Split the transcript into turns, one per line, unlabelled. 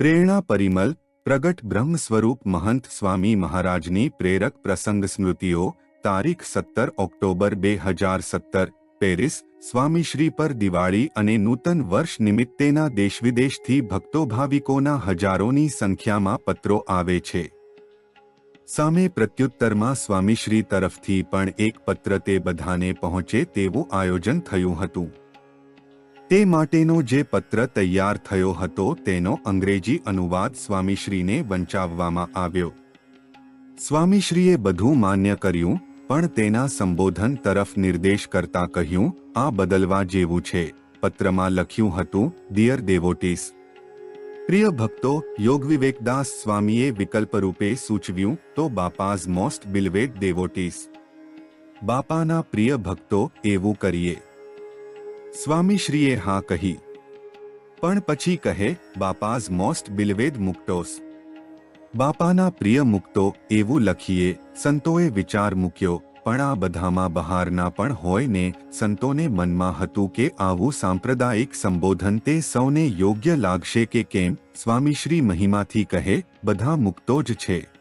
પ્રેરણા પરિમલ, પ્રગટ બ્રહ્મ સ્વરૂપ મહંત સ્વામી મહારાજની પ્રેરક પ્રસંગ સ્મૃતિઓ, તારીખ સત્તર ઓક્ટોબર બે હજાર સત્તર, પેરિસ, સ્વામીશ્રી પર દિવાળી અને નૂતન વર્ષ નિમિત્તેના દેશવિદેશથી ભક્તો ભાવિકોના હજારોની સંખ્યામાં પત્રો આવે છે. સામે પ્રત્યુત્તરમાં સ્વામીશ્રી તરફથી પણ એક પત્ર તે બધાને પહોંચે તેવું આયોજન થયું હતું. તે માટેનો જે પત્ર તૈયાર થયો હતો તેનો અંગ્રેજી અનુવાદ સ્વામીશ્રીને વંચાવવામાં આવ્યો. સ્વામીશ્રીએ બધું માન્ય કર્યું, પણ તેના સંબોધન તરફ નિર્દેશ કરતા કહ્યું, આ બદલવા જેવું છે, પત્રમાં લખ્યું હતું ડિયર દેવોટીસ પ્રિય ભક્તો યોગ વિવેકદાસ સ્વામીએ વિકલ્પ રૂપે સૂચવ્યું, તો બાપાઝ મોસ્ટ બિલવેડ દેવોટીસ બાપાના પ્રિય ભક્તો, એવું કરીએ. સ્વામીશ્રીએ હા કહી. પણ પછી કહે, બાપાઝ મોસ્ટ બિલવેદ મુક્તોસ. બાપાના પ્રિય મુક્તો એવું લખીએ, સંતોએ વિચાર મૂક્યો, પણ આ બધામાં બહારના પણ હોય ને, સંતોને મનમાં હતું કે આવું સાંપ્રદાયિક સંબોધન તે સૌને યોગ્ય લાગશે કે કેમ, સ્વામીશ્રી મહિમાથી કહે, બધા મુક્તો જ છે.